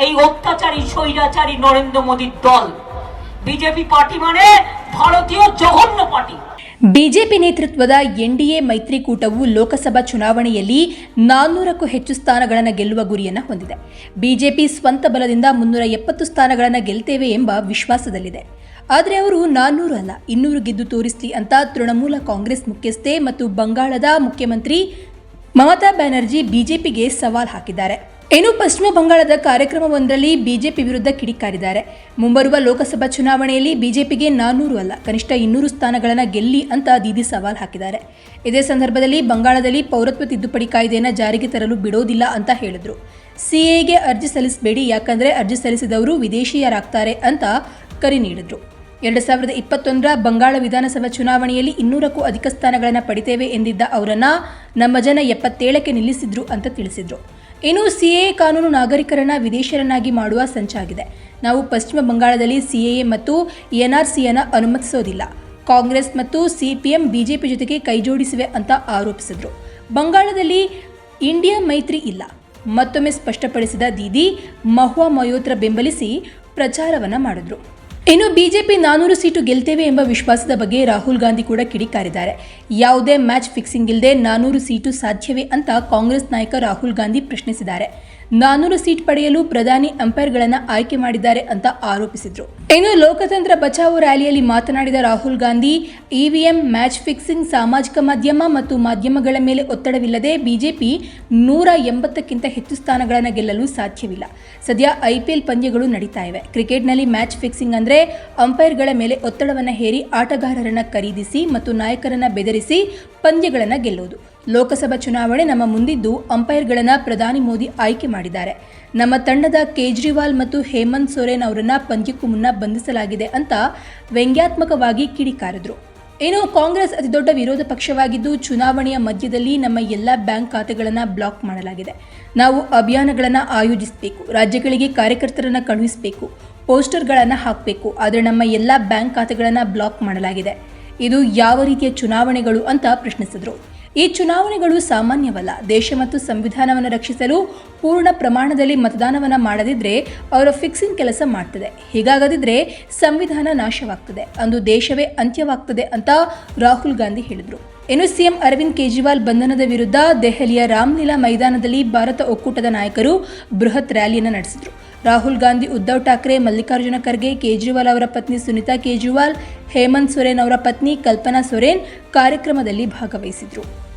এই অত্যাচারী স্বৈরাচারী নরেন্দ্র মোদীর দল বিজেপি পার্টি মানে ভারতীয় জঘন্য পার্টি ಬಿಜೆಪಿ ನೇತೃತ್ವದ ಎನ್ಡಿಎ ಮೈತ್ರಿಕೂಟವು ಲೋಕಸಭಾ ಚುನಾವಣೆಯಲ್ಲಿ ನಾನ್ನೂರಕ್ಕೂ ಹೆಚ್ಚು ಸ್ಥಾನಗಳನ್ನು ಗೆಲ್ಲುವ ಗುರಿಯನ್ನು ಹೊಂದಿದೆ ಬಿಜೆಪಿ ಸ್ವಂತ ಬಲದಿಂದ ಮುನ್ನೂರ ಎಪ್ಪತ್ತು ಸ್ಥಾನಗಳನ್ನು ಗೆಲ್ತೇವೆ ಎಂಬ ವಿಶ್ವಾಸದಲ್ಲಿದೆ ಆದರೆ ಅವರು ನಾನ್ನೂರು ಅಲ್ಲ ಇನ್ನೂರು ಗೆದ್ದು ತೋರಿಸಲಿ ಅಂತ ತೃಣಮೂಲ ಕಾಂಗ್ರೆಸ್ ಮುಖ್ಯಸ್ಥೆ ಮತ್ತು ಬಂಗಾಳದ ಮುಖ್ಯಮಂತ್ರಿ ಮಮತಾ ಬ್ಯಾನರ್ಜಿ ಬಿಜೆಪಿಗೆ ಸವಾಲ್ ಹಾಕಿದ್ದಾರೆ ಇನ್ನು ಪಶ್ಚಿಮ ಬಂಗಾಳದ ಕಾರ್ಯಕ್ರಮವೊಂದರಲ್ಲಿ ಬಿಜೆಪಿ ವಿರುದ್ಧ ಕಿಡಿಕಾರಿದ್ದಾರೆ. ಮುಂಬರುವ ಲೋಕಸಭಾ ಚುನಾವಣೆಯಲ್ಲಿ ಬಿಜೆಪಿಗೆ ನಾನ್ನೂರು ಅಲ್ಲ, ಕನಿಷ್ಠ ಇನ್ನೂರು ಸ್ಥಾನಗಳನ್ನು ಗೆಲ್ಲಿ ಅಂತ ದೀದಿ ಸವಾಲ್ ಹಾಕಿದ್ದಾರೆ. ಇದೇ ಸಂದರ್ಭದಲ್ಲಿ ಬಂಗಾಳದಲ್ಲಿ ಪೌರತ್ವ ತಿದ್ದುಪಡಿ ಕಾಯ್ದೆಯನ್ನು ಜಾರಿಗೆ ತರಲು ಬಿಡೋದಿಲ್ಲ ಅಂತ ಹೇಳಿದ್ರು. ಸಿಎಗೆ ಅರ್ಜಿ ಸಲ್ಲಿಸಬೇಡಿ, ಯಾಕಂದರೆ ಅರ್ಜಿ ಸಲ್ಲಿಸಿದವರು ವಿದೇಶೀಯರಾಗ್ತಾರೆ ಅಂತ ಕರೆ ನೀಡಿದರು. ಎರಡು ಸಾವಿರದ ಇಪ್ಪತ್ತೊಂದರ ಬಂಗಾಳ ವಿಧಾನಸಭಾ ಚುನಾವಣೆಯಲ್ಲಿ ಇನ್ನೂರಕ್ಕೂ ಅಧಿಕ ಸ್ಥಾನಗಳನ್ನು ಪಡಿತೇವೆ ಎಂದಿದ್ದ ಅವರನ್ನು ನಮ್ಮ ಜನ ಎಪ್ಪತ್ತೇಳಕ್ಕೆ ನಿಲ್ಲಿಸಿದ್ರು ಅಂತ ತಿಳಿಸಿದ್ರು. ಇನ್ನು ಸಿಎಎ ಕಾನೂನು ನಾಗರಿಕರನ್ನ ವಿದೇಶಿಯರನ್ನಾಗಿ ಮಾಡುವ ಸಂಚಾಗಿದೆ. ನಾವು ಪಶ್ಚಿಮ ಬಂಗಾಳದಲ್ಲಿ ಸಿಎಎ ಮತ್ತು ಎನ್ಆರ್ಸಿಯನ್ನು ಅನುಮತಿಸೋದಿಲ್ಲ. ಕಾಂಗ್ರೆಸ್ ಮತ್ತು ಸಿಪಿಎಂ ಬಿಜೆಪಿ ಜೊತೆಗೆ ಕೈಜೋಡಿಸಿವೆ ಅಂತ ಆರೋಪಿಸಿದ್ರು. ಬಂಗಾಳದಲ್ಲಿ ಇಂಡಿಯಾ ಮೈತ್ರಿ ಇಲ್ಲ. ಮತ್ತೊಮ್ಮೆ ಸ್ಪಷ್ಟಪಡಿಸಿದ ದೀದಿ ಮಹುವಾ ಮಯೋತ್ರ ಬೆಂಬಲಿಸಿ ಪ್ರಚಾರವನ್ನ ಮಾಡಿದ್ರು. ಇನ್ನು ಬಿಜೆಪಿ ನಾನೂರು ಸೀಟು ಗೆಲ್ತೇವೆ ಎಂಬ ವಿಶ್ವಾಸದ ಬಗ್ಗೆ ರಾಹುಲ್ ಗಾಂಧಿ ಕೂಡ ಕಿಡಿಕಾರಿದ್ದಾರೆ. ಯಾವುದೇ ಮ್ಯಾಚ್ ಫಿಕ್ಸಿಂಗ್ ಇಲ್ಲದೆ ನಾನೂರು ಸೀಟು ಸಾಧ್ಯವೇ ಅಂತ ಕಾಂಗ್ರೆಸ್ ನಾಯಕ ರಾಹುಲ್ ಗಾಂಧಿ ಪ್ರಶ್ನಿಸಿದ್ದಾರೆ. ನಾನೂರು ಸೀಟ್ ಪಡೆಯಲು ಪ್ರಧಾನಿ ಅಂಪೈರ್ಗಳನ್ನು ಆಯ್ಕೆ ಮಾಡಿದ್ದಾರೆ ಅಂತ ಆರೋಪಿಸಿದರು. ಇನ್ನು ಲೋಕತಂತ್ರ ಬಚಾವೋ ರ್ಯಾಲಿಯಲ್ಲಿ ಮಾತನಾಡಿದ Rahul Gandhi, EVM match fixing ಸಾಮಾಜಿಕ ಮಾಧ್ಯಮ ಮತ್ತು ಮಾಧ್ಯಮಗಳ ಮೇಲೆ ಒತ್ತಡವಿಲ್ಲದೆ ಬಿಜೆಪಿ ನೂರ ಎಂಬತ್ತಕ್ಕಿಂತ ಹೆಚ್ಚು ಸ್ಥಾನಗಳನ್ನು ಗೆಲ್ಲಲು ಸಾಧ್ಯವಿಲ್ಲ. ಸದ್ಯ ಐಪಿಎಲ್ ಪಂದ್ಯಗಳು ನಡೀತಾ ಇವೆ. ಕ್ರಿಕೆಟ್ನಲ್ಲಿ ಮ್ಯಾಚ್ ಫಿಕ್ಸಿಂಗ್ ಅಂದ್ರೆ ಅಂಪೈರ್ಗಳ ಮೇಲೆ ಒತ್ತಡವನ್ನು ಹೇರಿ ಆಟಗಾರರನ್ನ ಖರೀದಿಸಿ ಮತ್ತು ನಾಯಕರನ್ನ ಬೆದರಿಸಿ ಪಂದ್ಯಗಳನ್ನು ಗೆಲ್ಲುವುದು ಲೋಕಸಭಾ ಚುನಾವಣೆ ನಮ್ಮ ಮುಂದಿದ್ದು ಅಂಪೈರ್ಗಳನ್ನು ಪ್ರಧಾನಿ ಮೋದಿ ಆಯ್ಕೆ ಮಾಡಿದ್ದಾರೆ. ನಮ್ಮ ತಂಡದ ಕೇಜ್ರಿವಾಲ್ ಮತ್ತು ಹೇಮಂತ್ ಸೊರೇನ್ ಅವರನ್ನು ಪಂದ್ಯಕ್ಕೂ ಮುನ್ನ ಬಂಧಿಸಲಾಗಿದೆ ಅಂತ ವ್ಯಂಗ್ಯಾತ್ಮಕವಾಗಿ ಕಿಡಿಕಾರಿದ್ರು. ಇನ್ನು ಕಾಂಗ್ರೆಸ್ ಅತಿ ದೊಡ್ಡ ವಿರೋಧ ಪಕ್ಷವಾಗಿದ್ದು ಚುನಾವಣೆಯ ಮಧ್ಯದಲ್ಲಿ ನಮ್ಮ ಎಲ್ಲ ಬ್ಯಾಂಕ್ ಖಾತೆಗಳನ್ನು ಬ್ಲಾಕ್ ಮಾಡಲಾಗಿದೆ. ನಾವು ಅಭಿಯಾನಗಳನ್ನು ಆಯೋಜಿಸಬೇಕು, ರಾಜ್ಯಗಳಿಗೆ ಕಾರ್ಯಕರ್ತರನ್ನು ಕಳುಹಿಸಬೇಕು, ಪೋಸ್ಟರ್ಗಳನ್ನು ಹಾಕಬೇಕು, ಆದರೆ ನಮ್ಮ ಎಲ್ಲ ಬ್ಯಾಂಕ್ ಖಾತೆಗಳನ್ನು ಬ್ಲಾಕ್ ಮಾಡಲಾಗಿದೆ. ಇದು ಯಾವ ರೀತಿಯ ಚುನಾವಣೆಗಳು ಅಂತ ಪ್ರಶ್ನಿಸಿದರು. ಈ ಚುನಾವಣೆಗಳು ಸಾಮಾನ್ಯವಲ್ಲ. ದೇಶ ಮತ್ತು ಸಂವಿಧಾನವನ್ನು ರಕ್ಷಿಸಲು ಪೂರ್ಣ ಪ್ರಮಾಣದಲ್ಲಿ ಮತದಾನವನ್ನು ಮಾಡದಿದ್ರೆ ಅವರ ಫಿಕ್ಸಿಂಗ್ ಕೆಲಸ ಮಾಡ್ತದೆ. ಹೀಗಾಗದಿದ್ರೆ ಸಂವಿಧಾನ ನಾಶವಾಗ್ತದೆ. ಅಂದು ದೇಶವೇ ಅಂತ್ಯವಾಗ್ತದೆ ಅಂತ ರಾಹುಲ್ ಗಾಂಧಿ ಹೇಳಿದರು. ಇನ್ನು ಸಿಎಂ ಅರವಿಂದ್ ಕೇಜ್ರಿವಾಲ್ ಬಂಧನದ ವಿರುದ್ಧ ದೆಹಲಿಯ ರಾಮ್ಲೀಲಾ ಮೈದಾನದಲ್ಲಿ ಭಾರತ ಒಕ್ಕೂಟದ ನಾಯಕರು ಬೃಹತ್ ರ್ಯಾಲಿಯನ್ನು ನಡೆಸಿದರು. ರಾಹುಲ್ ಗಾಂಧಿ, ಉದ್ಧವ್ ಠಾಕ್ರೆ, ಮಲ್ಲಿಕಾರ್ಜುನ ಖರ್ಗೆ, ಕೇಜ್ರಿವಾಲ್ ಅವರ ಪತ್ನಿ ಸುನಿತಾ ಕೇಜ್ರಿವಾಲ್, ಹೇಮಂತ್ ಸೊರೇನ್ ಅವರ ಪತ್ನಿ ಕಲ್ಪನಾ ಸೊರೇನ್ ಕಾರ್ಯಕ್ರಮದಲ್ಲಿ ಭಾಗವಹಿಸಿದ್ರು.